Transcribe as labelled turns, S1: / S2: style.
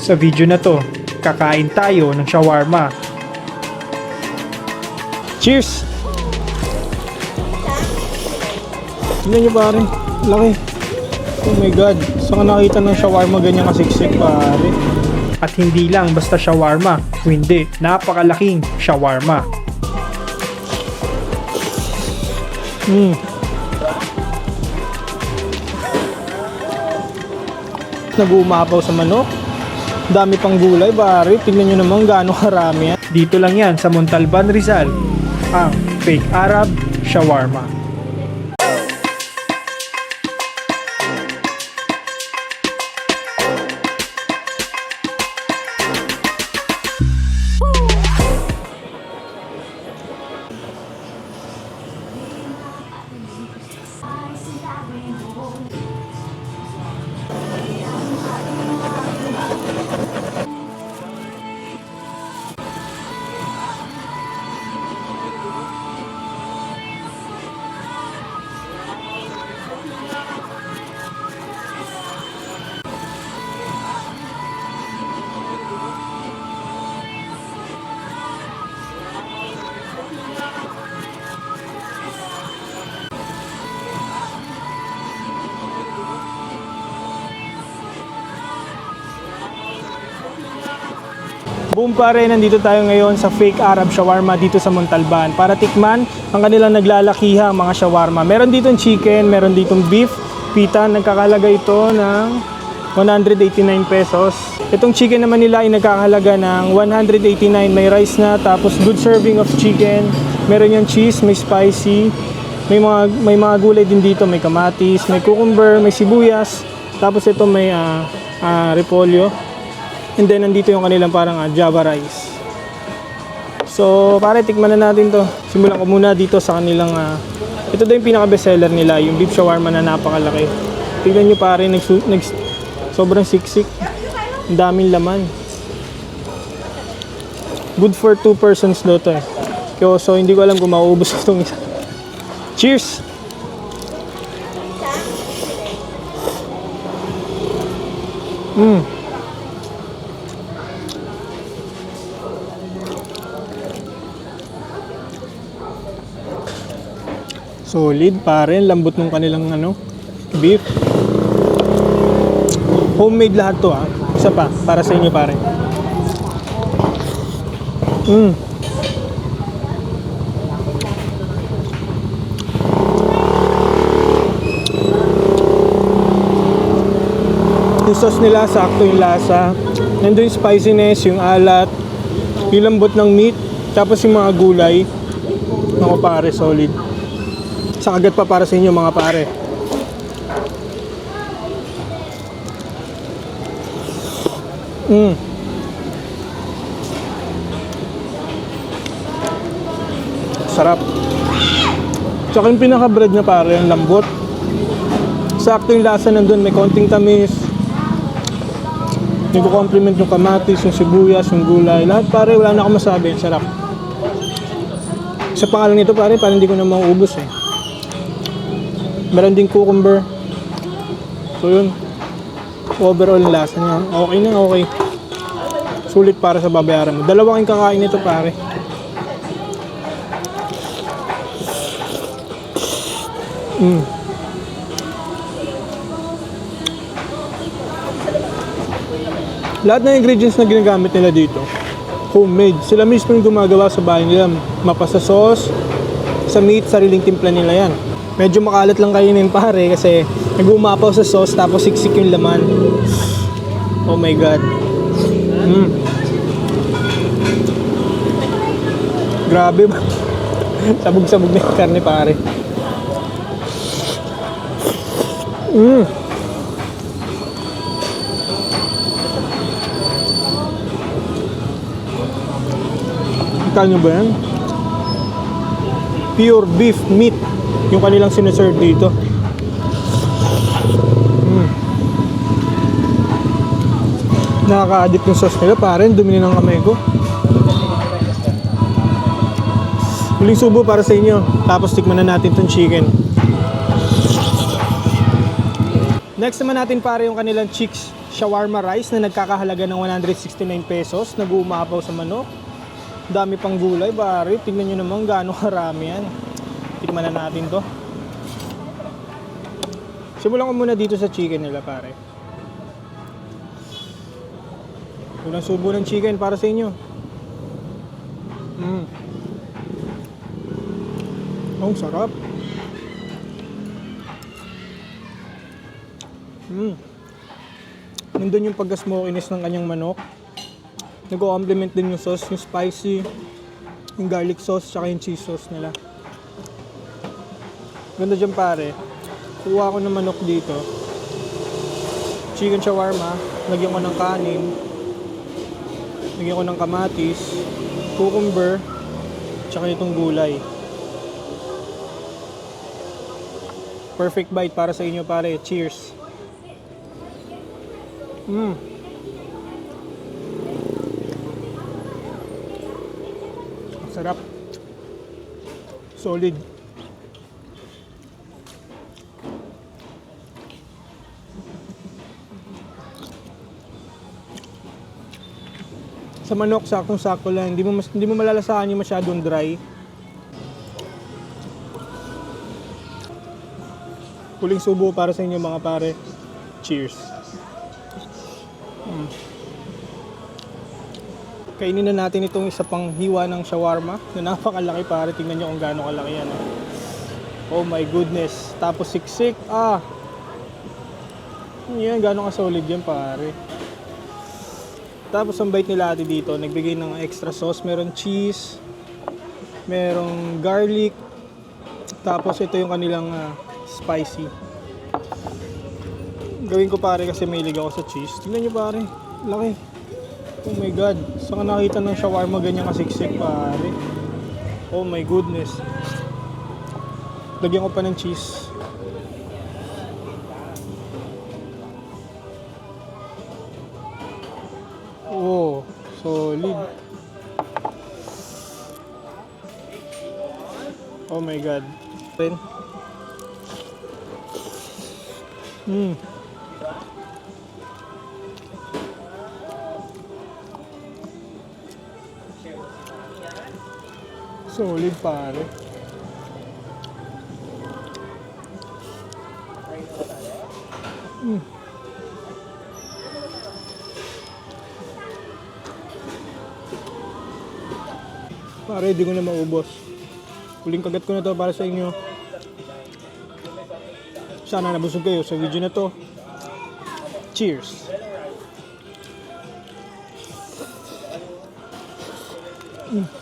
S1: Sa video na to, kakain tayo ng shawarma. Cheers! Tignan nyo pare, laki. Oh my god, saan ka nakita ng shawarma ganyan kasiksik pare? At hindi lang basta shawarma, hindi, napakalaking shawarma. Mm. Nag-uumapaw sa manok. Dami pang gulay, pare. Tingnan nyo naman gaano karami. Dito lang yan sa Montalban, Rizal. Ang Fake Arab Shawarma. Boom pare, nandito tayo ngayon sa Fake Arab Shawarma dito sa Montalban para tikman ang kanilang naglalakihang mga shawarma. Meron ditong chicken, meron ditong beef, pita, nagkakalaga ito ng 189 pesos. Itong chicken naman nila ay nagkakalaga ng 189, may rice na, tapos good serving of chicken. Meron yung cheese, may spicy, may mga may mga gulay din dito, may kamatis, may cucumber, may sibuyas, tapos ito may ah, ah, repolyo. And then nandito yung kanilang parang ah, Java rice. So, pare tikman na natin 'to. Simulan ko muna dito sa kanilang ah, ito daw yung pinaka bestseller nila, yung beef shawarma na napakalaki. Tingnan niyo pare, nag, nag sobrang siksik. Ang daming laman. Good for two persons daw to eh. Kaya so hindi ko alam kung mauubos itong isa. Cheers! Mm. Solid pare, ang lambot ng kanilang ano, beef. Homemade lahat to ah. Isa pa, para sa inyo pare. Mm. Yung sauce nila, sakto yung lasa. Nandun yung spiciness, yung alat, yung lambot ng meat, tapos yung mga gulay. Mga pare, solid. Sa kagat pa para sa inyo mga pare. Mm. Sarap. Tsaka yung pinaka-bread na pare, yung lambot. Sakto yung lasa nandun, may konting tamis. Hindi compliment yung kamatis, yung sibuyas, yung gulay. Lahat pare, wala na akong masabi. Sarap. Sa pangalan nito pare, parang hindi ko na mauubos eh. Meron din cucumber. So yun. Overall lasa niya. Okay na, okay. Sulit para sa babayaran mo. Dalawang kakain nito pare. Mm. Lahat ng ingredients na ginagamit nila dito, homemade. Sila mismo yung gumagawa sa bahay nila. Mapa sa sauce, sa meat, sariling timpla nila yan. Medyo makalat lang kainin pare kasi nag-umapaw sa sauce tapos siksik yung laman. Oh my god. Mm. Grabe? Sabog-sabog na yung karne pare. Mm. Kita nyo ba yan? Pure beef meat yung kanilang sineserve dito. Mm. Nakaka-addict yung sauce nila. Pare, dumi ng kamay ko. Huling subo para sa inyo. Tapos tikman na natin tong chicken. Next naman natin pare yung kanilang chicks shawarma rice na nagkakahalaga ng 169 pesos. Nag-uumapaw sa manok. Dami pang gulay pare. Tingnan nyo naman gaano karami yan. Tikman na natin to. Simulan ko muna dito sa chicken nila pare. Unang subo ng chicken para sa inyo. Mm. Ang sarap. Mm. Nandun yung pagka-smokiness ng kanyang manok. Nag-complement din yung sauce, yung spicy, yung garlic sauce, tsaka yung cheese sauce nila. Ganda dyan pare. Kuha ko ng manok dito. Chicken shawarma. Lagyan ko ng kanin. Lagyan ko ng kamatis. Cucumber. Tsaka itong gulay. Perfect bite para sa inyo pare. Cheers. Mm. Sarap. Solid. Sa manok, saktong-sakto lang. Hindi mo, mas, hindi mo malalasahan yung masyadong dry. Huling subo para sa inyo mga pare. Cheers. Mm. Kainin na natin itong isa pang hiwa ng shawarma na napakalaki pare. Tingnan nyo kung gaano kalaki yan. oh. Oh my goodness. Tapos siksik. Ah. Yan, gaano ka solid yan pare. Tapos ang bite nila ate dito, nagbigay ng extra sauce. Meron cheese, merong garlic, tapos ito yung kanilang ah, spicy. Gawin ko pare kasi may ako sa cheese. Tingnan nyo pare, laki. Oh my god, saan ka nakita ng shawarma ganyan kasiksik pare? Oh my goodness. Lagyan ko pa ng cheese. Solid. Oh my god. Then, Hmm. Solid pare. Pare, di ko na maubos. Huling kagat ko na to para sa inyo. Sana nabusog kayo sa video na to. Cheers! Mm.